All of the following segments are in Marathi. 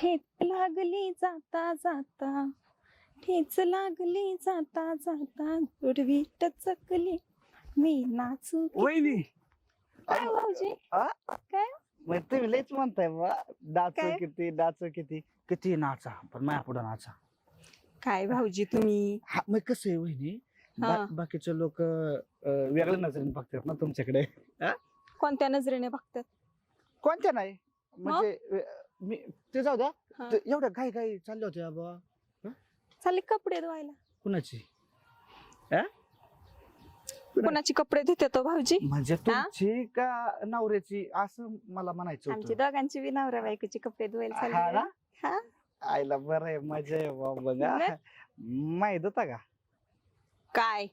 ठेच लागली जाता जाता. ठेच लागली जाता जाता. गुडवी टचकली मी नाचू वहिनी. काय भाऊजी? आ? काय? मग तुम्ही लयच म्हणताय बा. नाच काय? किती नाच किती. किती नाचा पण माझ्या पुढे नाचा. काय भाऊजी तुम्ही? हा मग कसं आहे वहिनी? बा- हा. बाकीचे लोक वेगळ्या नजरेने बघतात ना तुमच्याकडे. कोणत्या नजरेने बघतात? कोणत्या नाही? म्हणजे अ, मी ते जाऊ द्या. हा. ते एवढ्या घाई घाई चालल्या होत्या बा चालले कपडे धुवायला. कुणाची? कोणाची कपडे धुते तो भाऊजी? म्हणजे तुमची का नवऱ्याची? असं मला म्हणायचं आमची होतं दोघांची बी नवरा बायकोची कपडे धुवायला हा चालले ना? हा? आईला बरं आहे मजा आहे बा बघा. मग? माहीत होता का? काय?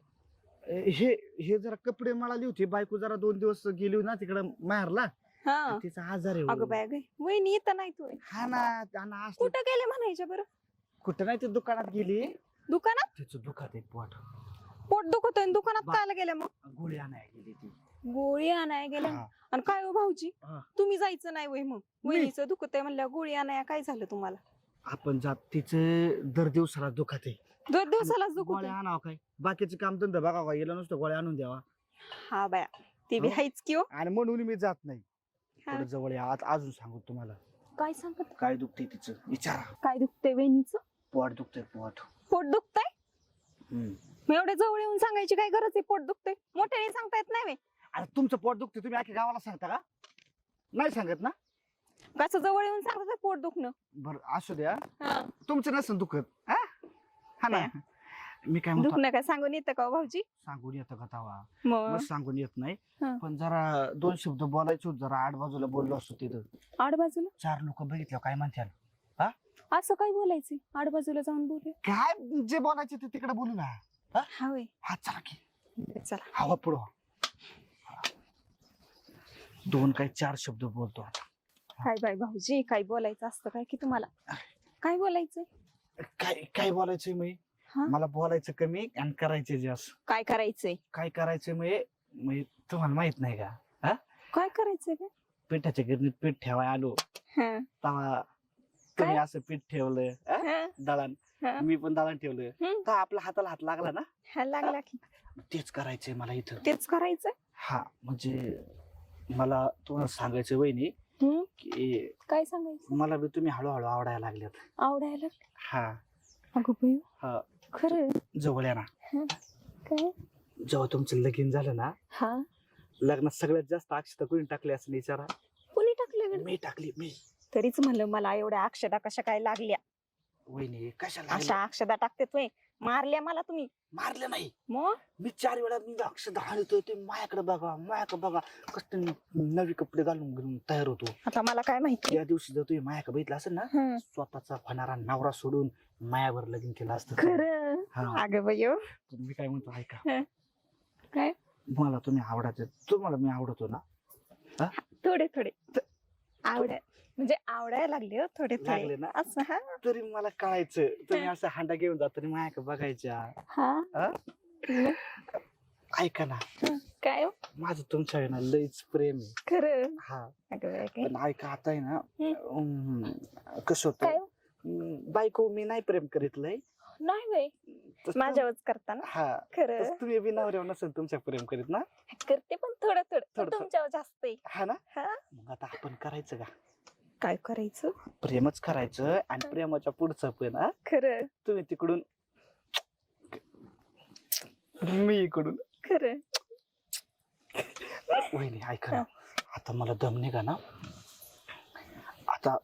हे हे जरा कपडे मळाली होती. बायको जरा दोन दिवस गेली होती ना तिकडे माहेरला. हा. तिचा आजार आहे हो. अगं बाय गे वहिनी येत नाही तू. हा ना कुठं गेले म्हणायच्या बरं? कुठं नाही ते दुकानात गेली. दुकानात? तिचं दुखात आहे पोट. पोट दुखतोय आणि दुकानात कायला गेल्या मग? गोळी आणाय गेली ती. गोळी आणाय गेल्या? हा. आणि काय हो भाऊजी? हा. तुम्ही जायचं नाही वय मग? वहिनीचं दुखतंय म्हणल्या गोळी आणाया काय झालं तुम्हाला? आपण जात तिचं दर दिवसाला दुखात आहे. दोन दिवसालाच दुखत गोळ्या आणावं काय? बाकीचे काम धंदा बघा गेलं नुसतं गोळ्या आणून द्यावा. हा बाया ते बी. हायच की हो. आणि म्हणून मी जात नाही. थोडं जवळ या. आज अजून सांगू तुम्हाला. काय सांगत काय दुखते तिचं? विचारा. काय दुखतंय वहिनीचं? पोट दुखतंय पोट. पोट दुखतंय? हम्म. मग एवढे जवळ येऊन सांगायची काय गरज आहे? पोट दुखतंय. मोठ्याने सांगता येत नाही. अरे तुमचं पोट दुखते तुम्ही अख्या गावाला सांगता का? नाही सांगत ना? कसं जवळ येऊन सांगता पोट दुखणं? बरं असू द्या. तुमचं नसेल दुखत हा? हा ना? मी काय म्हणतो? दुखणं काय सांगून येतं का हो भाऊजी? सांगून येतं का तवा? मग? मग सांगून येत नाही. हा. पण जरा दोन शब्द बोलायचे जरा आठ बाजूला बोललो असतो तिथं. आड बाजूला? चार लोक बघितलं काय म्हणतात असं काय बोलायचंय आड बाजूला जाऊन बोलूया. काय जे बोलायचे ते तिकडे बोलू ना. हा? हा चला की. चला. हवा पुढं दोन काय चार शब्द बोलतो आता. काय बाय भाऊजी काय बोलायचं असतं काय की तुम्हाला? काय बोलायचंय? काय काय बोलायचंय मी? हा? मला बोलायचं कमी आणि करायचे जास्त. काय करायचंय? काय करायचंय मी मी तुम्हाला माहीत नाही का? काय करायचंय काय पिठाच्या गिरणीत पीठ ठेवाय आलो. हा, तेव्हा तुम्ही काय? असं पीठ ठेवलं हा? हा, दळण. हा. मी पण दळण ठेवलं. हम्म. तर आपल्या हाताला हात लागला ना? हा, लागला की. तेच करायचंय मला इथं. तेच करायचंय? हा म्हणजे मला तुम्हाला सांगायचं वहिनी हम्म, की काय सांगायचं मला बी तुम्ही हळूहळू आवडायला लागल्यात. आवडायला? हा. अगं हा. खरं? जवळ या ना. काय? जेव्हा तुमचं लगीन झालं ना हा. लग्नात सगळ्यात जास्त अक्षता कोणी टाकली असं विचारा. कोणी टाकलं? मी टाकली मी. तरीच म्हणलं मला एवढ्या अक्षदा कशा काय लागल्या? वहिनी कशाला? अशा अक्षदा टाकते तुम्ही मारल्या मला तुम्ही. मारलं नाही. मग? मी चार वेळा मी अक्षता हाणतो ते मायाकडे बघा मायाकडे बघा. कसं नवी कपडे घालून घालून तयार होतो. आता मला काय माहिती? त्या दिवशी जर तुम्ही मायाकडे बघितलं असेल ना स्वतःचा होणारा नवरा सोडून मायावर लगीन केलं असतं खरं? अगं बाई हो. मी काय म्हणतो ऐका. काय? मला तुम्ही आवडायचे तुम्हाला मी आवडतो ना? थोडे थोडे. आवड. म्हणजे आवडायला लागले हो थोडे लागले थोडे ना? असं हा. तरी मला कळायचं तुम्ही असं हांडा घेऊन जात तरी मायाकडे बघायच्या? हा. ऐका ना. काय हो? माझं तुमच्या ना लईच प्रेम आहे. खरं? हा. अगं बाई, काय? पण ऐका आता आहे ना. अं, कसं काय होतं हो? अं, बायको मी नाही प्रेम करीत लय. नाही बाई. तसं माझ्यावरच करताना तुम- हा. खरं. तसं तुम्ही बी नवऱ्यावर नसेल तुमच्या प्रेम करीत ना? करते पण थोडं थोडं थोडं. तुमच्यावर जास्त आहे. हा ना? हा. मग आता आपण करायचं का? काय करायचं? प्रेमच करायचं आणि प्रेमाच्या पुढचं पण हा? खरं. तुम्ही तिकडून मी इकडून. खरं. वहिनी ऐका ना. आता मला दम निघा ना. आता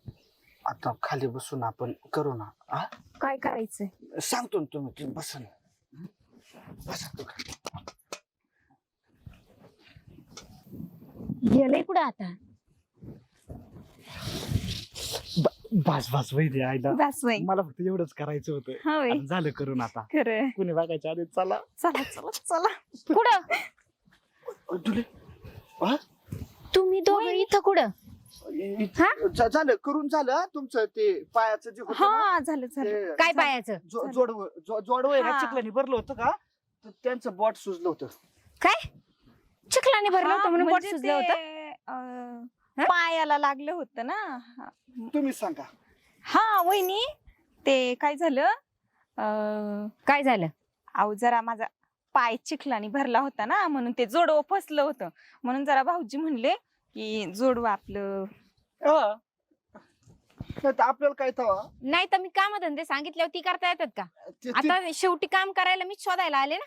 आता खाली बसून आपण करू ना हा? काय करायचंय? सांगतो ना तुम्ही तुम्ही बसा ना? बसा तू गेलंय कुठं आता. बस बस वहिनी आईला. बस बाई मला फक्त एवढंच करायचं होतं. हा आता झालं करून आता. खरं कुणी बघायच्या आधी चला. चला चला चला. कुठं? तुले. हा? तुम्ही दोघं इथं कुठं? इ- हा? झ- झालं करून झालं तुमचं ते पायाचं जे होतं ना, हा झालं. झालं. ते काय पायाचं? जो-. जोडवं जो- जोडवं आहे ना हा. चिखलानी भरलं होतं का? तर त्यांचं बॉट सुजलं होतं. काय? चिखलाने भरलं होतं म्हणून पोट म्हणजे सुजलं होतं? पायाला लागलं होतं ना. तुम्ही सांगा. हा वहिनी ते काय झालं? अं, काय झालं? अहो जरा माझा पाय चिखलानी भरला होता ना म्हणून ते जोडवं फसलं होतं. म्हणून जरा भाऊजी म्हणले की जोडवं आपलं. हा. नाही तर आपल्याला काय तवा? नाही तर मी काम धंदे सांगितल्यावर ती करता येतात का? ते- ते आता शेवटी काम करायला मी शोधायला आले ना.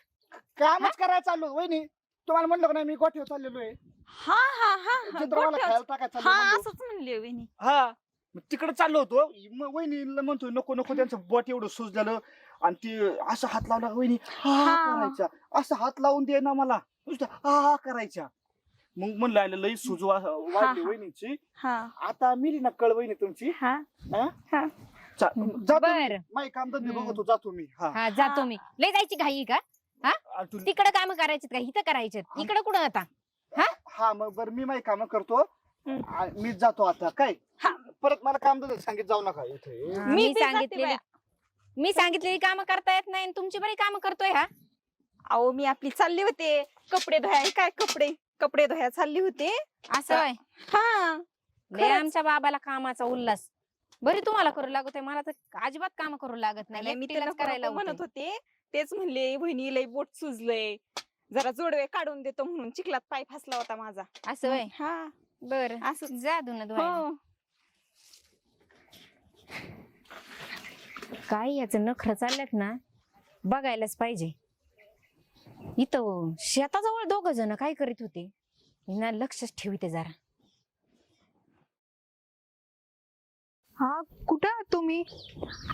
कामच करायला चाललो वहिनी. तुम्हाला म्हणलं का नाही मी गोठ्यावर चाललेलो आहे. हा हा हा हा चित्रवाला गोठ्यावर- खायला टाकायला चाललो हा म्हणलो. असंच म्हणले वहिनी. हा मग तिकडे चाललो होतो. मग वहिनीला म्हणतोय नको नको त्यांचं बोट एवढं सुजलेलं आणि ते असं हात लावला वहिनी हा हा हा. करायच्या असं हात लावून दे ना मला. नुसतं हा हा करायच्या मग म्हणलं आलं लई सुजवा वाढली हा. वहिनीची. हा. आता मिली ना कळ वहिनी तुमची. हा. चा- जातो मी. बर. माही काम धंदे हम्म. बघतो जातो मी. हा. हा जातो मी. लय जायची घाई का? आणि तू- तिकडे काम करायचे का? इथं करायचे इकडे कुठं आता? हा? मग बरं मी माही काम करतो. आ- मी जातो आता काय? हा. परत मला काम सांगित जाऊ नका. इथे. हा, मी सांगितलेली बाया. मी सांगितलेली काम करता येत नाही आणि तुमची बरी काम करतोय हा? अहो मी आपली चालली होते. कपडे धुवाय काय कपडे? कपडे धुया चालली होते. असं होय? हा. लय खरंच. आमच्या बाबाला कामाचा उल्हास. बरी तुम्हाला करू लागत आहे मला तर अजिबात काम करू लागत नाही. नाही, मी एकटीलाच त्याला करायला म्हणत होते. होते तेच म्हणले बहिणी लई बोट सुजलंय. जरा जोडवे काढून देतो म्हणून चिखलात पाय फसला होता माझा. असं होय हा. बर. असं. जा धुन धुवायला. हो. काय याचं नखर चालल्यात ना? बघायलाच पाहिजे. इथं शेताजवळ दोघ जण काय करीत होते? ना लक्षच ठेवते जरा. हा कुठं आहात तुम्ही?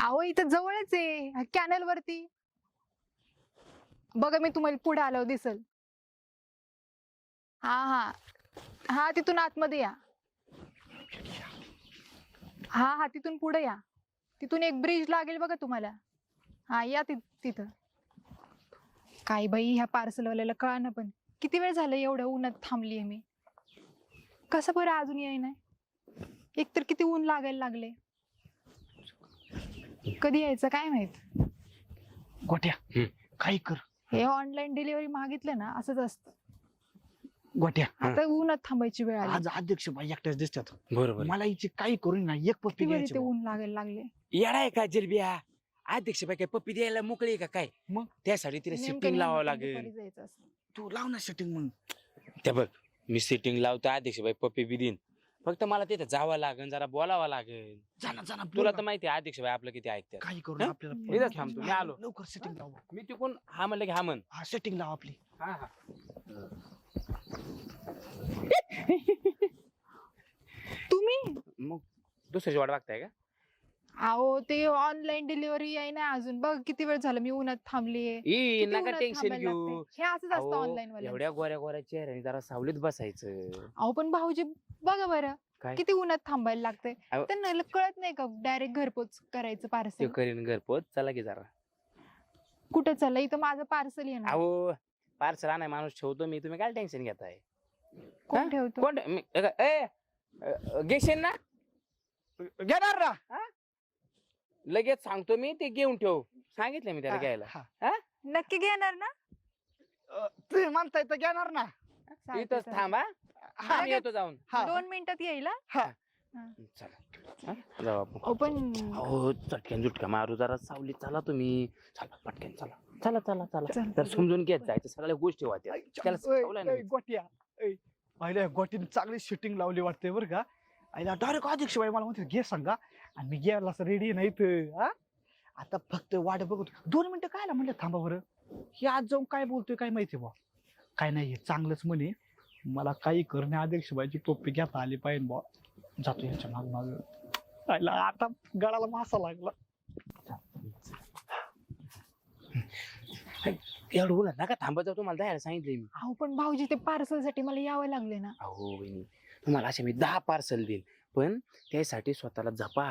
अहो इथं जवळच आहे कॅनल वरती बघा मी तुम्हाला पुढे आलो दिसल. हा हा. हा तिथून आतमध्ये या. हा हा तिथून पुढे या. तिथून एक ब्रिज लागेल बघा तुम्हाला. हा या तिथं. काय बाई ह्या पार्सलवाल्याला कळा ना पण. किती वेळ झालं एवढं उन्हात थांबली आहे मी? कसं बरं अजून येई नाही एकतर किती ऊन लागायला लागले. कधी यायचं काय माहीत? गोट्या. काही कर. हे ऑनलाईन डिलिव्हरी मागितलं ना असंच असतं. गोट्या. आता उन्हात थांबायची वेळ आली. आज अध्यक्ष बाई एकट्याच दिसतात. बरोबर. मला हिची काही करून ना एक पप्पी किती वेळ. ऊन लागायला लागले? येडा आहे का जलबिया अध्यक्ष बाई काय पप्पी द्यायला मोकळी आहे का काय? मग? त्यासाठी तिला नेमकं शिफ्टिंग लावावं नेमकं दुपारी लागेल. जायचं असं. तू लाव ना सेटिंग मग. त्या बघ मी सिटिंग लावतो अध्यक्ष बाई पप्पी बी देईन. फक्त मला तिथे जावं लागेल जरा बोलावं लागेल. जाना जाना तुला तर माहिती आहे अध्यक्ष बाई आपलं किती ऐकतात. काही करून हा? आपल्याला इथंच थांबतो, मी आलो. लवकर सेटिंग लाव. मी तिकून हा म्हणलं की हा म्हण. हा सेटिंग लाव आपली. तुम्ही? मग दुसऱ्याची वाट बघताय का? अहो ते ऑनलाईन डिलिव्हरी आहे ना अजून. बघ किती वेळ झालं मी उन्हात थांबलीये. ई किती नका उन्हात टेन्शन थांबायला घेऊ. लागतंय. हे असंच असतं अहो, ऑनलाईन वाले एवढ्या गोऱ्या गोऱ्या चेहऱ्याने जरा सावलीत बसायचं. अहो पण भाऊजी बघा बरं काय? किती उन्हात थांबायला लागतंय. अहो. त्यांना ल- कळत नाही का डायरेक्ट घरपोच करायचं ते पार्सल करीन घरपोच. चला की जरा. कुठं चाललं इथं माझं पार्सल येणार. अहो पार्सल आणाय माणूस ठेवतो. मी तुम्ही काय टेन्शन घेताय. हा? कोण ठेवतो? कोण मी- ए ए, अ, घेशील ना? घेणार ना? लगेच सांगतो मी ते घेऊन ठेव. सांगितलं मी त्याला घ्यायला. हा. नक्की घेणार ना? अ, तुम्ही म्हणताय तर घेणार ना. इथंच. थांबा. आम्ही येतो जाऊन. हा. दोन मिनिटात येईल हा? चला. हा? जाऊ आपण. अहो, पण हो चटक्यान झुटका मारू जरा सावली चला तुम्ही. चला पटकन चला. चला चला चला. तर समजून घेत जायचं सगळ्या गोष्टी होत्या त्याला शिकवलं नाही. गोट्या. ऐ, पहिल्या गोटीने चांगली शूटिंग लावली वाटते बरं का? आईला डायरेक्ट अध्यक्ष बाई मला म्हणते घे सांगा. आणि मी गेला असं रेडी नाही तर हा? आता फक्त वाट बघत दोन मिनिटं कायला म्हणलं? थांबा बरं. हे आज जाऊन काय बोलतोय काय माहिती बा? काय नाही हे चांगलंच म्हणे. मला काही करणे अध्यक्ष बाईची टोपी घेता आली पाहिजे बा जातो याच्या माग माग. आता गळाला मासा लागला. एवढं बोला नका थांबत जाऊ तुम्हाला द्यायला सांगितलंय मी. अहो पण भाऊजी ते पार्सलसाठी मला यावं लागले ना. अहो बहिणी तुम्हाला असे मी दहा पार्सल देईल पण त्यासाठी स्वतःला जपा.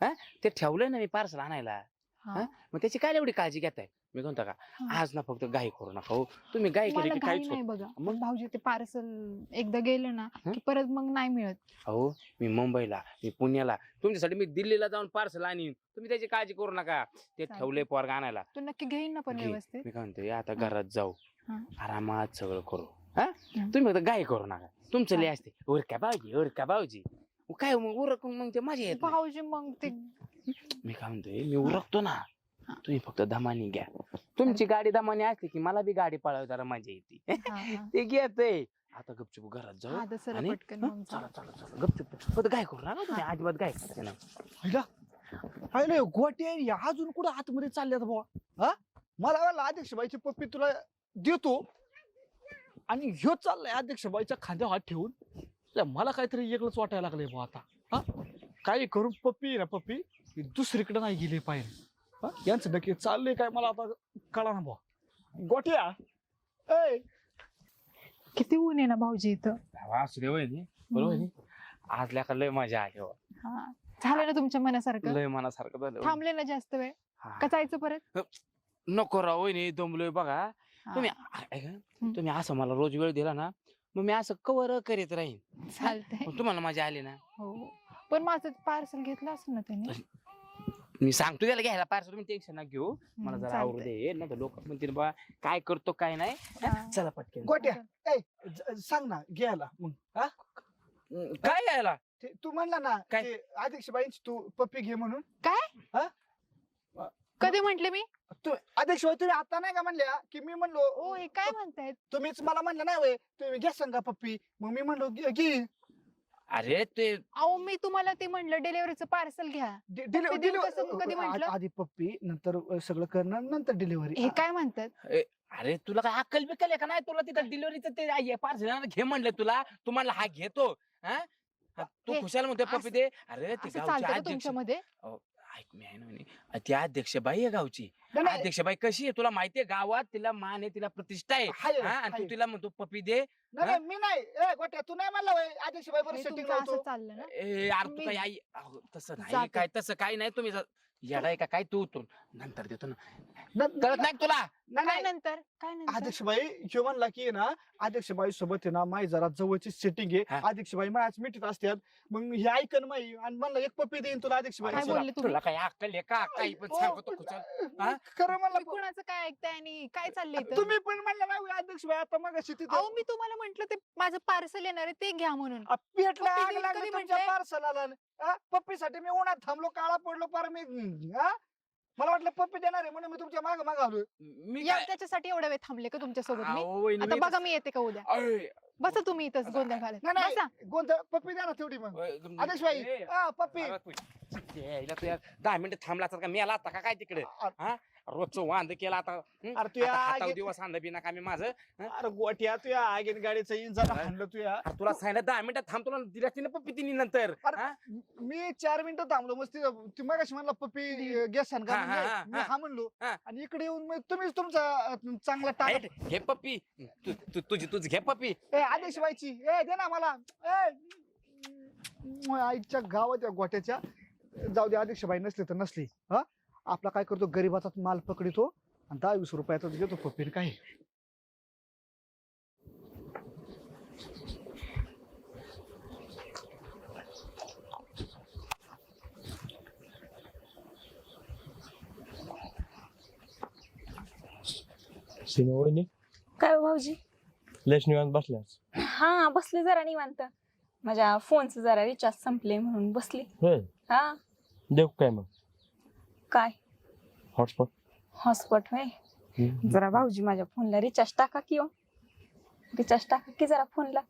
हा? ते ठेवलंय ना मी पार्सल आणायला. हा. हा? मग त्याची काय एवढी काळजी घेताय? मी म्हणतो का. आज ना फक्त गाई करू नका हो तुम्ही गाई केली मला की काहीच नाही होत बघा मग? भाऊजी ते पार्सल एकदा गेलं ना? की परत मग नाही मिळत अहो मी मुंबईला मी पुण्याला तुमच्यासाठी मी दिल्लीला जाऊन पार्सल आणीन तुम्ही त्याची काळजी करू नका ते. ठेवलंय पोरगा आणायला तो नक्की घेईन ना पण घे. व्यवस्थित मी काय म्हणतोय आता. घरात जाऊ हा. आरामात सगळं करू हा. तुम्ही फक्त गाय करू नका तुमचं लय. असते ओर का भाऊजी ओर का भाऊजी काय मग उरकून मग ते येत नाही. भाऊजी मग ते मी काय म्हणतोय मी उरकतो ना तुम्ही फक्त दमानी घ्या. तुमची गाडी दमानी असली की मला बी गाडी पळावी जरा मजा येते. ते घेतय. आता गपचूप घरात जाऊ. हा, आणि- चला. चला चला. गपचूप काय करू? नका तुम्ही अजिबात काय करायचं पहिला पहिले गोटे अजून कुठं आतमध्ये चालल्यात बुवा? हा? मला वाटलं अध्यक्षबाईची पप्पी तुला देतो. आणि ह्यो चाललाय अध्यक्षबाईच्या खांद्यावर हात ठेवून. मला काहीतरी वेगळंच वाटायला लागलंय बुवा आता. हा? काही करून पप्पी ना पप्पी दुसरीकडे नाही गेली पाहिजे. हा यांचं नक्की चाललंय काय मला आता कळा ना बुवा गोट्या. ए किती ऊन आहे ना भाऊजी इथं? असू दे वहिनी. बरोबर हम्म. आज लेखा लय मजा आली हो. हा. झालं ना तुमच्या मनासारखं? लय मनासारखं झालं वहिनी. थांबले ना जास्त वेळ? हा. का जायचं परत? नको राव वहिनी दमलोय बघा. हा, तुम्ही ऐका, तुम्ही असं मला रोज वेळ दिला ना मग मी असं कवर करीत राहीन. चालतंय. मग तुम्हाला मजा आली ना? हो. पण माझं पार्सल घेतलं असेल ना त्यांनी? मी सांगतो त्याला घ्यायला पार्सल तुम्ही टेन्शन ना घेऊ. मला जरा आवडू. दे ना लोक म्हणतील बा काय करतो काय नाही. हा. चला पटकन. गोट्या ए ज- सांग ना घ्यायला मग हा? काय घ्यायला? ते तू म्हणला ना काय? ते अध्यक्षबाईंची तू पप्पी घे म्हणून. कधी म्हंटले मी? तू अध्यक्षबाई तुम्ही आता नाही का म्हणल्या की मी म्हणलो ओ हे काय म्हणतायत? तुम्हीच मला म्हणलं नाही वय तुम्ही घ्या सांगा पप्पी. मग मी म्हणलो घे- घे. अरे ते अहो मी तुम्हाला ते म्हणलं डिलिव्हरीचं पार्सल घ्या. डि- कसं कधी आ- म्हंटल? आधी पप्पी नंतर अ, सगळं करणं नंतर डिलिव्हरी. हे काय म्हणतात? अरे तुला काय अक्कल बिकल आहे का नाही? तुला तिथं डिलिव्हरीचं ते पार्सल घे म्हणलं तुला. तुम्हाला हा घेतो. हा? हा, तू हे, खुशाल म्हणतोय पप्पी दे अरे ते असं गावचे चालतं का अध्यक्ष तुमच्यामध्ये? ऐक मी आहे ना म्हणे. ती अध्यक्षबाई आहे गावची. अध्यक्षबाई कशी आहे? तुला माहितीये गावात तिला मान आहे तिला प्रतिष्ठा आहे. हा? आणि तू तिला म्हणतो पप्पी दे. नाही मी नाही. ए गोट्या तू नाही म्हणला वय अध्यक्षबाई बरोबर हे सेटिंग तुमचं असं लावतो चाललं ना? ए यार तू काय आई अहो, तसं नाही जातो. काय तसं काय नाही तुम्ही ज- येडा आहे का? काय तू उतरून? नंतर देतो ना. न- कळत नाही का तुला? नाही, काय नाही नंतर? काय नंतर अध्यक्षबाई ह्यो म्हणला की आहे ना अध्यक्षबाई सोबत आहे ना माई जरा जवळची सेटिंग आहे हा. अध्यक्षबाई माझ्याच मिठीत असतात मग हे ऐकन माई आणि म्हणलं एक पप्पी देईन तुला अध्यक्षबाई काय बोलले तुम्ही? तुला काय अक्कल आहे का काही पण सांगतो हा? खरं म्हणलं कुणाचं काय ऐकताय आणि काय चाललंय इथं? तुम्ही पण म्हणलं नाही वय अध्यक्षबाई आता मग अहो तिथं मी तुम्हाला म्हंटल ते माझं पार्सल येणार आहे ते घ्या म्हणून आ, पेटला पप्पी आग देईन लागली कधी तुमच्या म्हटलंय? पार्सलाला पप्पीसाठी मी उन्हात थांबलो काळा पडलो पार मी हा? मला वाटलं पप्पी देणार आहे म्हणून मी तुमच्या माग माग आलोय. मी या काय त्याच्यासाठी एवढा वेळ थांबले का तुमच्यासोबत मी? अहो, वहिनी, आता मी बघा मी येते का उद्या. बसा तुम्ही इथंच गोंधळ घालत. नाही, नाही. बसा. गोंधळ पप्पी द्या ना तेवढी मग. अय, आदेशबाई ए, हा पप्पी. यायला तू यार दहा मिनिटं थांबला असता का? मी आला आता का काय तिकडे? अ- रोजचं वांद केला आता हं? अरे तू आता या हातावर आगीत- दिवस आणलं बिना का मी माझं अरे गोट्या तू या आगीन गाडीचं इंजन अरे. हाणलं तू या. अरे तुला सांगितलं दहा मिनिटं थांब तुला दिल्या तिने पप्पी तिने नंतर अरे, हा? मी चार मिनिटं थांबलो मग ती ती मगाशी म्हणला पप्पी गॅस का हा, हा, म्हणजे हा, मी हा. हा. म्हणलो. हा. आणि इकडे येऊन मग तुम्हीच तुमचा अं, चांगला टाक. हाईट, घे पप्पी तू तू- तुझी तुझी घे पप्पी. ए आदेश व्हायची. ए दे ना मला. ए म, आईच्या गावात या गोट्याच्या. जाऊ दे अध्यक्षबाई नसली तर नसली. हा? आपला काय करतो? गरीबाचा माल पकडितो आणि दहा वीस रुपयाचा घेतो पप्पीने वहिनी? काय हो भाऊजी? लयच निवांत बसल्यास हा बसले जरा निवांत. माझ्या फोनचं जरा रिचार्ज संपले म्हणून बसली. होय? हा. देऊ काय मग? काय? हॉटस्पॉट हॉटस्पॉट होय? जरा भाऊजी माझ्या फोनला रिचार्ज टाका की हो. रिचार्ज टाका की जरा फोनला.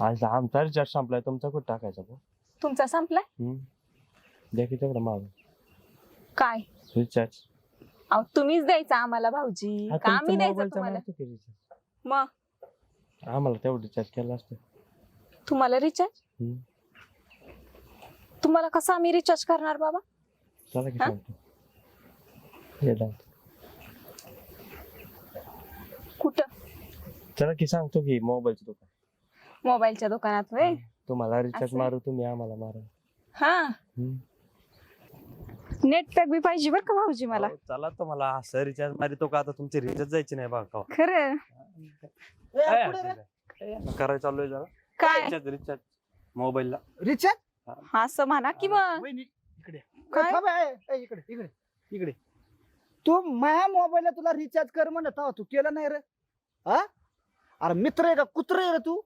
आज आमचा रिचार्ज संपलाय तुमचा कुठं टाकायचा भाऊ? तुमचा संपलाय? हम्म. द्या की तेवढं माग. काय? रिचार्ज अहो तुम्हीच द्यायचा आम्हाला भाऊजी. हा, का तुमचा आम्ही द्यायचं मोबाईलचा तुम्हाला? नव्हता की रिचार्ज मग? आम्हाला तेवढं रिचार्ज केला असतं. तुम्हाला रिचार्ज हम्म. तुम्हाला कसं आम्ही रिचार्ज करणार बाबा? चला की हा? सांगतो. ये लावतो. कुठं? चला की सांगतो की मोबाईलचं दुकान मोबाईलच्या दुकानात होय? तुम्हाला रिचार्ज असं? मारू तुम्ही आम्हाला मारा. हा. हम्म. नेट पॅक बी पाहिजे बरं का भाऊजी मला? अहो, चला तुम्हाला असं रिचार्ज मारितो का आता तुमची रिचार्ज जायची नाही बघा खरं रे. करायला चाललोय जरा. काय? रिचार्ज रिचार्ज मोबाईलला. रिचार्ज असं म्हणा की मग. वहिनी, इकडे. काय? ए, थांब, ए, ए, इकडे इकडे इकडे. तू माझ्या मोबाईलला तुला रिचार्ज कर म्हणत तू केलं नाही रे. हा? अरे मित्र आहे का कुत्र आहे रे तू?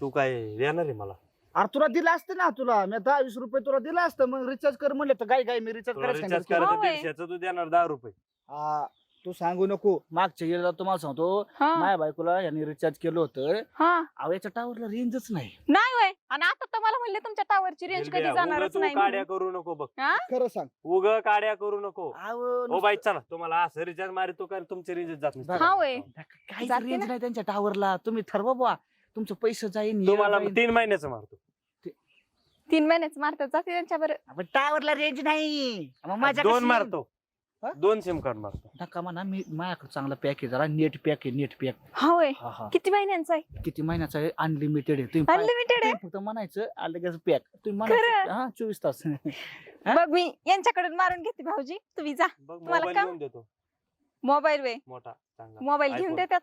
तू काय देणार आहे मला? अरे तुला दिलं असतं ना तुला. मी दहा वीस रुपये तुला दिलं असतं. मग रिचार्ज कर म्हणले तर गाय गाय मी रिचार्ज तुला रिचार्ज. करायचं होय. दीडशेचं तू देणार दहा रुपये. हा, तू सांगू नको. मागच्या गेला तुम्हाला सांगतो हा. माझ्या बायकोला यांनी रिचार्ज केलं होतं. हा. अहो याच्या टावरला रेंजच नाही. नाही होय आणि आता तर मला म्हणले तुमच्या टावरची रेंज कधी जाणारच नाही काड्या म्हणून. करू नको बघ. खरं सांग. उग काड्या करू नको. अहो, हो बाई चला तुम्हाला असं रिचार्ज मारितो का तुमची रेंज जात नाही. हा होय जाते रेंज ना. नाही त्यांच्या टावरला तुम्ही ठरवा बुवा. तुमचं पैसे जाईन तुम्हाला तीन महिन्याचं मारतो. तीन महिन्याच मारतात जाते त्यांच्या बरं टावरला रेंज नाही. मग माझ्या दोन मारतो. हा? दोन सिम कार्ड मारतो. नका म्हणा मी माझ्याकडे चांगला पॅक आहे जरा नेट पॅक आहे नेट पॅक हा होय. हा हा. किती महिन्यांचा आहे? किती महिन्याचा आहे? अनलिमिटेड आहे. तुम्ही अनलिमिटेड आहे? तुम्ही फक्त म्हणायचं अलगच पॅक तुम्ही? म्हणायचं हा चोवीस तास. हा? बघ मी यांच्याकडून मारून घेते भाऊजी. तुम्ही जा. बघ तुम्हाला मोबाईल काम? घेऊन देतो. मोबाईल वे मोठा चांगला. मोबाईल घेऊन iPhone. देतात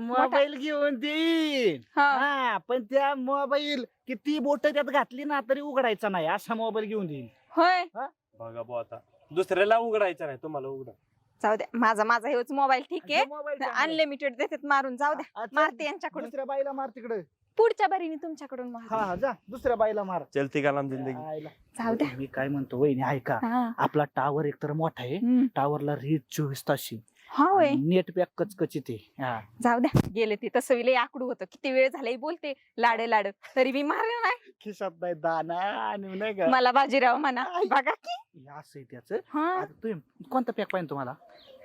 मोबाईल घेऊन देईन. हा. हा पण त्या मोबाईल किती बोट त्यात घातली ना तरी उघडायचा नाही. असा मोबाईल घेऊन देईन. होय. बघा बुवा आता. दुसऱ्याला उघडायचं नाही तुम्हाला उघडा. जाऊ द्या. माझा माझा हेच मोबाईल ठीक आहे. अनलिमिटेड देतात मारून. जाऊ द्या. मारते यांच्याकडून. दुसऱ्या बाईला मार तिकडे. पुढच्या बरीने तुमच्याकडून मार हा हा जा. दुसऱ्या बाईला मार. चलती का लांब जिंदगी. जाऊ द्या. मी काय म्हणतो वहिनी ऐका. हा. आपला टावर एकतर मोठा आहे. हम्म. टावरला रेंज चोवीस ताशी हा होय नेट पॅक कचकचित आहे. हा. जाऊ द्या गेले ते. तसं विले आकडू होतं. किती वेळ झालाय बोलते. लाड लाड. तरी मी मारलं नाही. खिशात नाही दाना आणि नाही का? मला बाजीराव म्हणा. बघा की. हे असं आहे त्याचं? हा. आता तुम्ही कोणता पॅक पाहिजे तुम्हाला?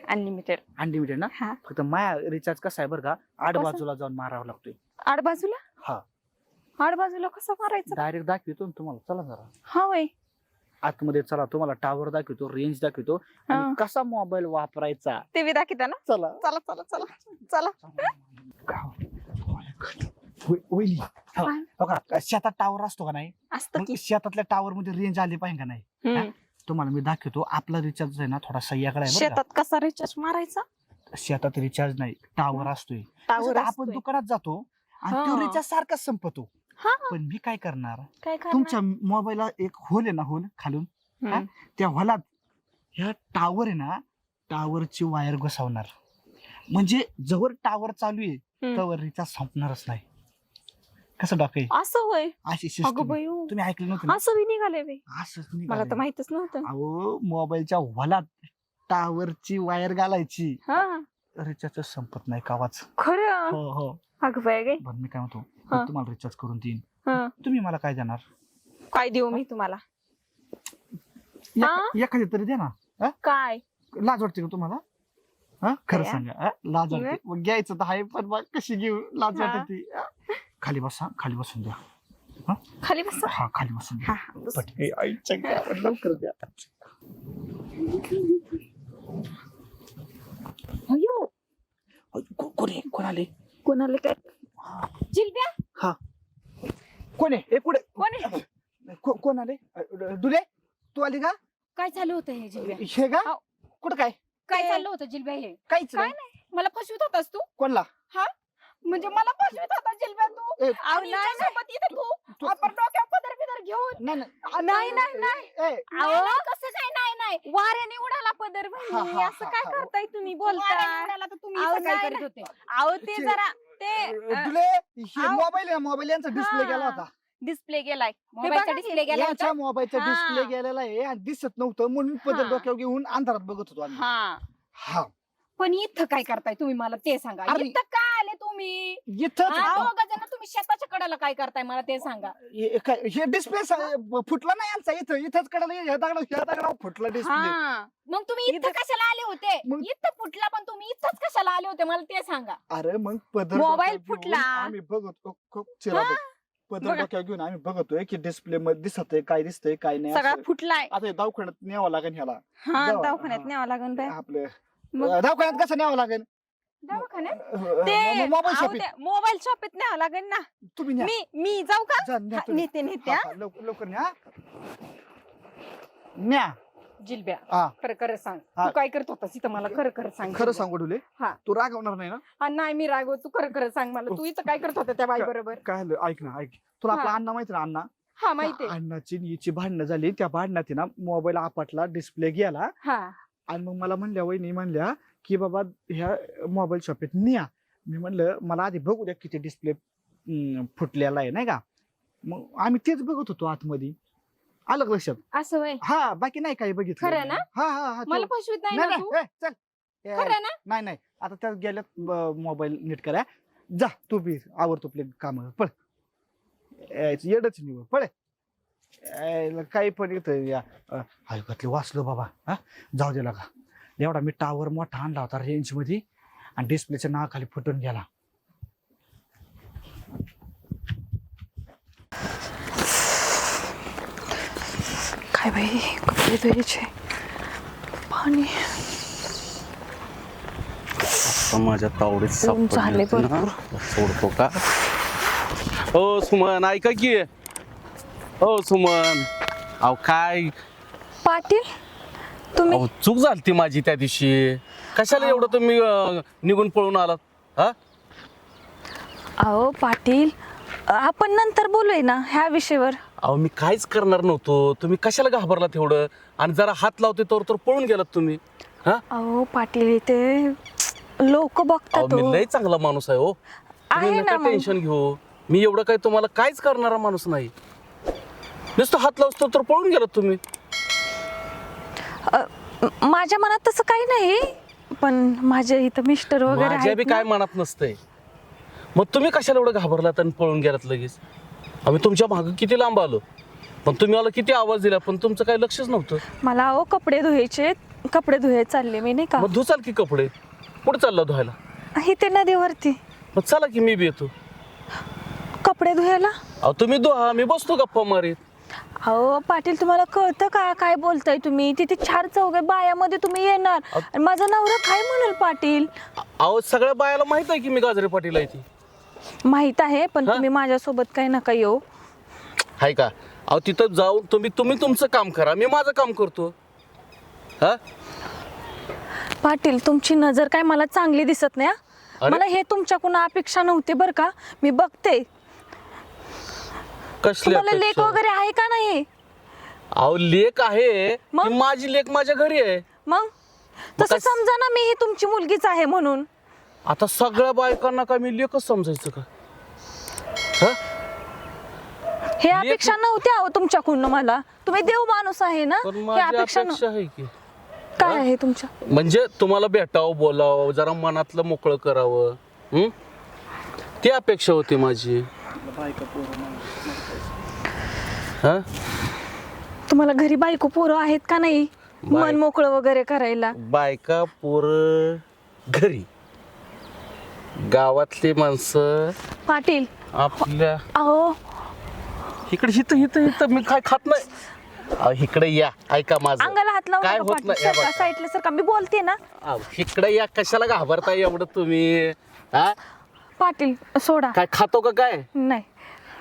अनलिमिटेड अनलिमिटेड ना? हा. फक्त माया रिचार्ज कसा आहे बरं का? आड कसा? बाजूला जाऊन मारावा लागतोय. आड बाजूला? हा. आड बाजूला कसं मारायचं? डायरेक्ट दाखवतो ना तुम्हाला. चला जरा. हा होय आतमध्ये चला तुम्हाला टावर दाखवतो रेंज दाखवतो. हा. कसा मोबाईल वापरायचा? ते बी दाखवता ना? चला. चला चला चला चला. होय- होईल. काय? बघा शेतात टावर असतो का नाही? असतं मग की. शेतातल्या टावर मध्ये रेंज आली पाहिजे का नाही? हम्म. तुम्हाला मी दाखवतो आपला रिचार्ज आहे ना थोडासा याकडे आहे बरं शेतात कसा रिचार्ज मारायचा? शेतात रिचार्ज नाही टावर असतोय. टावर आपण दुकानात जातो आणि तो हा. रिचार्ज सारखाच संपतो. हा. पण मी काय करणार? काय? तुमच्या मोबाईलला एक होल आहे ना होल खालून. त्या होलात ह्या टावर आहे ना टावरची वायर घुसवणार. म्हणजे जवळ टावर चालू आहे हम्म. तवर रिचार्ज संपणारच नाही. कसं डॉक्टर असं होय? अशी अगं बाई तुम्ही ऐकलं नव्हतं ना? असं बी निघाले बे असंच मला निघालंय. तर माहितच नव्हतं. अहो मोबाईलच्या होलात टावरची वायर घालायची. हा. रिचार्ज संपत नाही कावाच. खरं? हो हो. अगं गे. बरं मी काय म्हणतो हा. मी तुम्हाला रिचार्ज करून देईन. हा. तुम्ही मला काय देणार? काय देऊ मी तुम्हाला? एका- हा? एखादी तरी द्या ना. काय? लाज वाटते का तुम्हाला? हा? खरं काय? सांगा हा? लाज? वाटते. मग घ्यायचं तर आहे पण मग कशी घेऊ? लाज हा. वाटते ती. हा. खाली बसा खाली बसून द्या. खाली बस. हा खाली बसून द्या. हा हा, बस. आईच्या गावात लवकर द्या. अयो. अ, को- कोण आहे? कोण आले कोणाला काय? जिलब्या? कोण आहे? ए, कुठे? कोण आहे? को- कोण आले अ, दुले तू आली का? काय चालू होतं हे जिलब्या? हे का. कुठं काय? काय चाललं होतं जिलब्या हे? काहीच काय नाही. मला फसवीत होतास तू. कोणला? म्हणजे मला फसवीत होता जिलब्या तू. ए, अहो, आणि नाही हिच्यासोबत इथे तू तू- आपण डोक्यावर पदर बिदर घेऊन. नाही नाही, नाही, नाही. ए, अहो कसं काय नाही नाही. वाऱ्याने उडाला पदर हा, बहिणी हा, असं हा, काय हा. करताय तुम्ही बोलताय तुम्ही अहो, इथं काय नाही, करीत होते? अहो ते जरा ते दुले हे आव. मोबाईल आहे मोबाईल यांचा डिस्प्ले हा. गेला होता. डिस्प्ले गेलाय. मोबाईलचा बघा डिस्प्ले गेला होता. यांच्या मोबाईलचा हा. डिस्प्ले गेलेला आहे आणि दिसत नव्हतं म्हणून पदर हा. डोक्यावर घेऊन अंधारात बघत होतो आम्ही. हा. हा. पण इथं काय करताय तुम्ही मला ते सांगा. अरे- इथं का आले तुम्ही? जण तुम्ही शेताच्या कडेला काय करताय मला ते सांगा. हे काय- हे डिस्प्ले फुटला नाही यांचा इथं. इथंच कडला ह्या दगडा ह्या दगडा फुटला डिस्प्ले हा मग तुम्ही इथं इथं- कशाला आले होते? मग- इथं फुटला पण तुम्ही इथंच कशाला आले होते? मला ते सांगा. अरे मग पदर मोबाईल डोक्यावर घेऊन फुटला. आम्ही बघतो खूप चिरा हा. पदर बघा. डोक्यावर घेऊन आम्ही बघतोय की डिस्प्ले मध्ये दिसत आहे काय दिसतंय काय नाही सगळा असं. फुटलाय. आता हे दवाखान्यात न्यावं लागेल ह्याला. हा जाऊ, दवाखान्यात हा. न्यावं लागेल बाय आपलं मग? दवाखान्यात कसं न्यावं लागेल दवाखान्यात ते मोबाईल शॉपिंग मोबाईल शॉपीत न्यावं लागेल ना तुम्ही न्या मी मी जाऊ का जा, न्या हा, तुम्ही. नेते नेते हा, हा. हा, लवकर लवकर न्या न्या जिलब्या हा. खरं खरं सांग हा. तू काय करत होतास इथं मला खरं खरं सांग खरं जिलब्या. सांगू डुले हा. तू रागवणार नाही ना हा, नाही मी रागव तू खरं खरं सांग मला तू इथं काय करत होता त्या बाई बरोबर काय झालं? ऐक ना ऐक तुला आपला हा. अण्णा माहिती ना अण्णा हा माहितीये त्या अण्णाची आणि हिची भांडणं झाली त्या भांडणात आहे ना मोबाईल आपटला डिस्प्ले गेला हा आणि मग मला म्हणल्या वहिनी म्हणल्या की बाबा ह्या मोबाईल शॉपीत न्या. मी म्हणलं मला आधी बघू द्या किती डिस्प्ले फुटलेला आहे नाही का? मग आम्ही तेच बघत होतो आतमध्ये. आलं का लक्षात? असं वय? हा बाकी नाही काही बघितलं खरं ना? हा हा हा मला तो- फसवीत नाही नाही ना नाही तू? ए, चल. ए, खरं ना? नाही नाही. आता त्या गेल्यात मोबाईल नीट करा. जा तू बी आवडतो आपले काम पळ. यायचं येडच निवड पळ. यायला काही पण येतं या. अ, हलकतले वाचलो बाबा हा? जाऊ दे लागा. एवढा मी टावर मोठा आणला होता रेंजमध्ये आणि डिस्प्लेच्या नावाखाली फुटून गेला. काय बाई कपडे धुवायचे पाणी. माझ्या तावडीत ऊन झाले सापडले होते ना, भरपूर. सोडतो का? हो सुमन ऐका की. हो सुमन. अहो काय? पाटील तुम्ही? अहो चूक झाली ती माझी त्या दिवशी. कशाला एवढं तुम्ही अं, निघून पळून आलात? हा? अहो पाटील आपण नंतर बोलूय ना ह्या विषयावर. अहो मी काहीच करणार नव्हतो. तुम्ही कशाला घाबरलात तेवढं आणि जरा हात लावते तर तर पळून गेलात तुम्ही. हा? अहो पाटील ते लोक अहो बघतात मी हो. लय चांगला माणूस आहे हो. तुम्ही आहे नका ना मग. टेन्शन घेऊ. मी एवढं काही तुम्हाला काहीच करणारा माणूस नाही. नुसतं हात लावतो तर पळून गेलात तुम्ही. अ, म- माझ्या मनात तसं काही नाही पण माझे इथं मिस्टर वगैरे माझ्या बी आहेत काय. मनात नसतंय. मग तुम्ही कशाला एवढं घाबरलात आणि पळून गेलात लगेच? आम्ही तुमच्या मागं किती लांब आलो. पण तुम्ही मला किती आवाज दिला पण तुमचं काही लक्षच नव्हतं. मला अहो कपडे धुवायचे कपडे धुवायला चालले मी नाही का? मग धुचाल की कपडे? कुठे चालला धुवायला? इथे नदीवरती. मग चला की मी बी येतो. कपडे धुवायला? अहो तुम्ही धुवा मी बसतो गप्पा मारीत. अहो पाटील तुम्हाला कळतं का काय बोलताय तुम्ही? तिथे चार चौघे बायामध्ये तुम्ही येणार. आणि माझा नवरा काय म्हणाल पाटील? अहो सगळ्या बायाला माहीत आहे की मी गाजरे पाटील आहे ती. माहीत आहे पण हा? तुम्ही माझ्यासोबत काही नका येऊ. आहे का? अहो तिथं जाऊन तुम्ही तुम्ही तुमचं काम करा मी माझं काम करतो. हा? पाटील तुमची नजर काय मला चांगली दिसत नाही हा? अरे? मला हे तुमच्याकडून अपेक्षा नव्हते बरं का? मी बघते कसली तुम्हाला लेख अपेक्षा? वगैरे आहे का नाही? अहो लेख आहे. मग? ती माझी लेख माझ्या घरी आहे. मग? तसं काय- समजा ना मी ही तुमची मुलगीच आहे म्हणून. आता सगळ्या बायकांना काय मी लेखच समजायचं का? हा? हे अपेक्षा नव्हती अहो तुमच्याकडून मला. तुम्ही देव माणूस आहे ना पण हे माझी अपेक्षा आहे की. काय आहे तुमच्या? म्हणजे तुम्हाला भेटावं बोलावं जरा मनातलं मोकळं करावं. हं? ती अपेक्षा होती माझी. हा? तुम्हाला घरी बायको पोरं आहेत का नाही? बाय- मन मोकळं वगैरे करायला. बायका पोर घरी. गावातली माणसं पाटील. आपल्या अहो. इकडे हिथं हिथं हिथं मी काय खात नाही. अहो, इकडे या. ऐका माझं. अंगाला हात लावू काय नका होत पाटील. नाही, सरका बघा. साईडला सरका मी बोलते ना. अहो, इकडे या. कशाला घाबरताय एवढं तुम्ही? हा? पाटील सोडा. काय खातो का काय? नाही.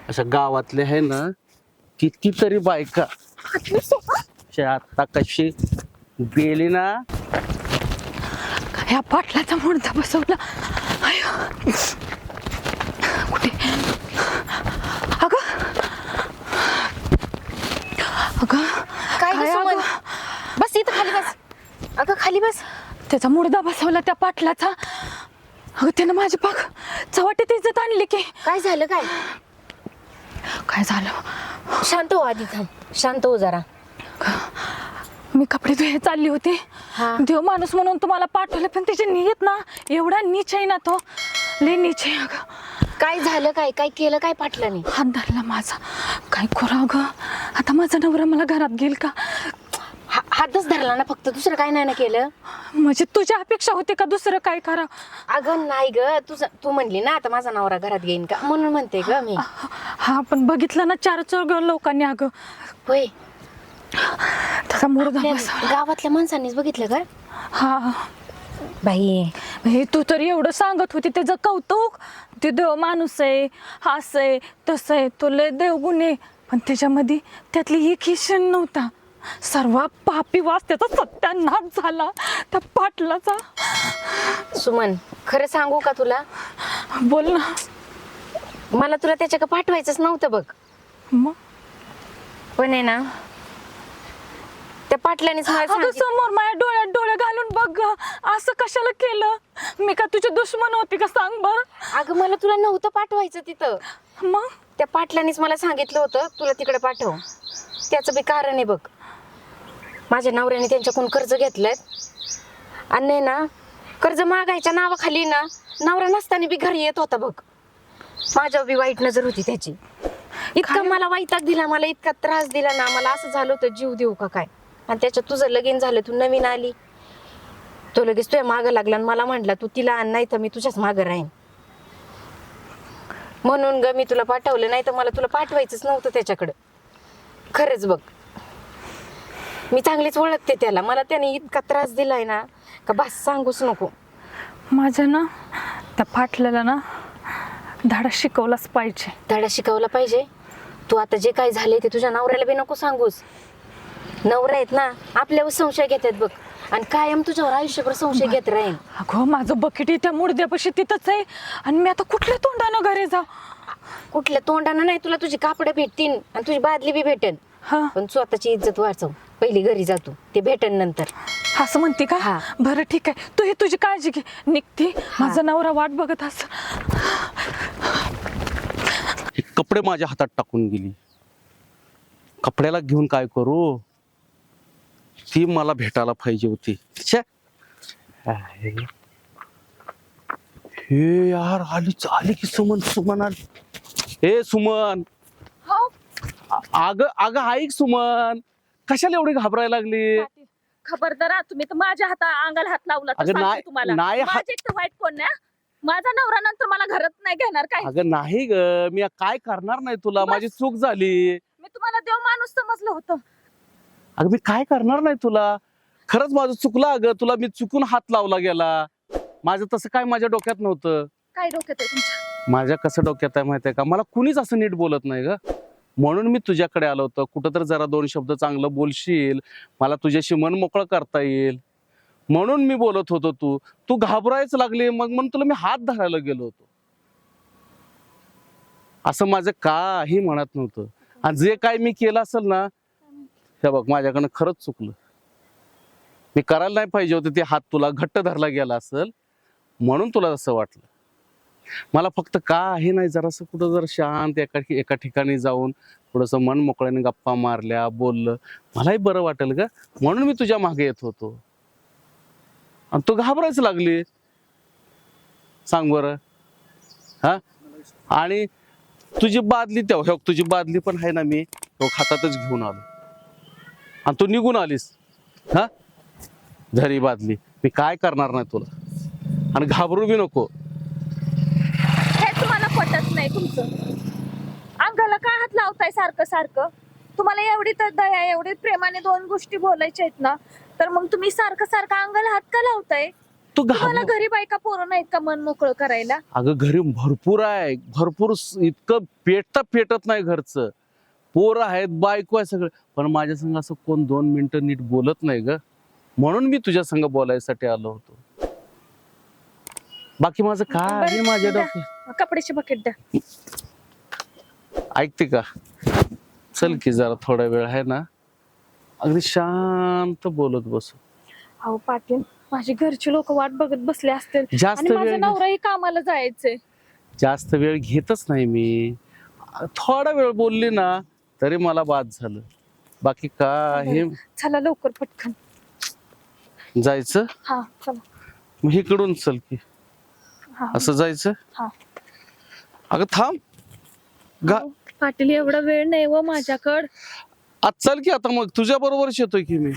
अशा गावातले आहे ना कितीतरी बायका. च्या आता कशी गेली ना? ह्या पाटलाचा मुडदा बसवला? आयो. कुठे? अगं. अगं. काय काय गं सुमन? अगं? बस इथं खाली बस. अगं खाली बस. त्याचा मुडदा बसवला त्या पाटलाचा अगं त्यानं माझी पाक चव्हाट्यात इज्जत आणली की. काय झालं काय? काय झालं? शांत हो आधी थांब. शांत हो जरा. मी कपडे धुये चालली होती. हा. देव माणूस म्हणून तुम्हाला पाठवलं पण त्याची नियत ना एवढा नीच आहे ना तो. लय नीच आहे अगं. काय झालं काय? काय केलं काय पाटलं हात धरला माझा. काय करू अगं? आता माझा नवरा मला घरात घेईल का? हातच धरला ना फक्त दुसरं काय नाही ना केलं? म्हणजे तुझी अपेक्षा होती का दुसरं काय करा? अगं नाही ग. तुझं तू म्हणली ना आता माझा नवरा घरात घेईन का? म्हणून म्हणते ग मी. हा पण बघितलं ना चार चौघ लोकांनी अगं. होय. त्याचा मुर्दा आपल्या गावातल्या माणसांनीच बघितलं का? हा. बाई. हे तू तर एवढं सांगत होती त्याचं कौतुक. ते देव माणूस आहे हास आहे तसं आहे तो लय देवगुण आहे. पण त्याच्यामध्ये त्यातली एक ही क्षण नव्हता. सर्व पापी वास त्याचा सत्यानाश झाला. त्या पाटलाचा. सुमन खरं सांगू का तुला? बोल ना. मला तुला त्याच्याकडे पाठवायचंच नव्हतं बघ. मग पण आहे ना त्या पाटलानेच मला अगं सांगितलं. समोर माझ्या डोळ्यात डोळे घालून बघ गं. असं कशाला केलं? मी का तुझे दुश्मन होती का सांग बर? अगं मला तुला नव्हतं पाठवायचं तिथं. मग त्या पाटलानेच मला सांगितलं होतं तुला तिकडे पाठव. त्याचं बी कारण आहे बघ. माझ्या नवऱ्याने त्यांच्याकडून कर्ज घेतलंय. आणि नाही ना कर्ज मागायच्या नावाखाली ना नवरा नसताना बी घरी येत होता बघ. माझ्यावर बी वाईट नजर होती त्याची. इतका मला वैताग दिला मला इतका त्रास दिला ना मला असं झालं होतं जीव देऊ का काय? आणि त्याच्यात तुझं लगीन झालं तू नवीन आली. तो लगेच तुझ्या मागं लागला आणि मला म्हटला तू तिला आण नाही तर मी तुझ्याच मागं राहीन. म्हणून ग मी तुला पाठवलं नाही तर मला तुला पाठवायचंच नव्हतं त्याच्याकडं. खरंच बघ. मी चांगलीच ओळखते त्याला. मला त्याने इतका त्रास दिलाय ना का बस सांगूच नको. माझ्या ना त्या पाटल्याला ना धाडा शिकवलाच पाहिजे. धडा शिकवला पाहिजे? तू आता जे काय झाले ते तुझ्या नवऱ्याला बी नको सांगूस. नवरा आहेत ना आपल्यावर संशय घेतात बघ. आणि कायम तुझ्यावर आयुष्यभर संशय घेत राहील. अगं माझं बकेट त्या मुडद्यापाशी तिथंच आहे. आणि मी आता कुठल्या तोंडानं घरी जा कुठल्या तोंडानं नाही तुला तुझी कापडं भेटतील आणि तुझी बादली बी भेटेल. हा. पण स्वतःची इज्जत वाचव. पहिली घरी जातो ते भेटेल नंतर. असं म्हणते का? हा. बरं ठीक आहे. तू ही तुझी काळजी घे. निघते. माझा नवरा वाट बघत असं हे कपडे माझ्या हातात टाकून गेली. कपड्याला घेऊन काय करू? ती मला भेटायला पाहिजे होती. छे. आहे. हे यार आली आली की सुमन सुमन आली. हे सुमन. अग अग ऐक सुमन. कशाला एवढी घाबरायला लागली? खबरदार हा, तुम्ही. तर माझ्या हाता अंगाला हात लावला तर अगं सांगते नाही- तुम्हाला. नाही हात- माझे एकटं वाईट कोण माझा नवरा नंतर मला घरात नाही घेणार काय? अगं नाही ग मी काय करणार नाही तुला? बस. माझी चूक झाली. मी तुम्हाला देव माणूस समजलं होतं. अगं मी काय करणार नाही तुला? खरंच माझं चुकलं अगं. तुला मी चुकून हात लावला गेला. माझं तसं काय माझ्या डोक्यात नव्हतं. काय डोक्यात आहे तुमच्या? माझ्या कसं डोक्यात आहे माहितीये का? मला कुणीच असं नीट बोलत नाही ग. म्हणून मी तुझ्याकडे आलो होतो. कुठं तर जरा दोन शब्द चांगलं बोलशील मला तुझ्याशी मन मोकळं करता येईल. म्हणून मी बोलत होतो तू. तू घाबरायच लागली मग म्हणून तुला मी हात धरायला गेलो होतो. असं माझं काही म्हणत नव्हतं. आणि जे काय मी केलं असेल ना हे बघ माझ्याकडनं खरंच चुकलं. मी करायला नाही पाहिजे होते ते हात तुला घट्ट धरला गेला असेल म्हणून तुला असं वाटलं. मला फक्त काही नाही जरासं कुठं जर शांत एका एका ठिकाणी जाऊन थोडंसं मन मोकळ्याने गप्पा मारल्या बोललं मलाही बरं वाटेल ग. म्हणून मी तुझ्या मागे येत होतो. आणि तू घाबरायच लागली. सांग बरं. हा? आणि तुझी बादली तेव्हा हो, तुझी बादली पण आहे ना मी तो खातातच घेऊन आलो. आणि तू निघून आलीस. हा? झरी बादली मी काय करणार नाही तुला? आणि घाबरू बी नको. पटत नाही तुमचं. अंगाला काय हात लावताय सारखं सारखं? तुम्हाला एवढी तर दया एवढी प्रेमाने दोन गोष्टी बोलायच्या आहेत ना तर मग तुम्ही सारखं सारखं अंगाला हात का लावताय? तू तुम्हाला घाबर घरी बायका पोरं नाहीत का मन मोकळं करायला? अगं घरी भरपूर आहे. भरपूर स- इतकं पेटता पेटत नाही घरचं. पोरं आहेत बायको आहे सगळं. पण माझ्या संग असं कोण दोन मिनिटं नीट बोलत नाही ग. म्हणून मी तुझ्या संग बोलायसाठी आलो होतो. बाकी माझं काय माझ्या. डोक्यात कपड्याची बकेट द्या. ऐकते का? चल की जरा थोडा वेळ आहे ना. अगदी शांत बोलत बसू. अहो पाटील माझी घरची लोक वाट बघत बसले असतील. जास्त आणि माझा वेळ नवराही कामाला जायचंय. जास्त वेळ घेतच नाही मी. थोडा वेळ बोलली ना तरी मला बाद झालं. बाकी काही चला लवकर पटकन. जायचं? हा चला. मग इकडून चल की. हा. असं जायचं? हा. अगं थांब. गा पाटील एवढा वेळ नाही व माझ्याकड. आज चल की आता मग. तुझ्या बरोबरच येतोय की मी.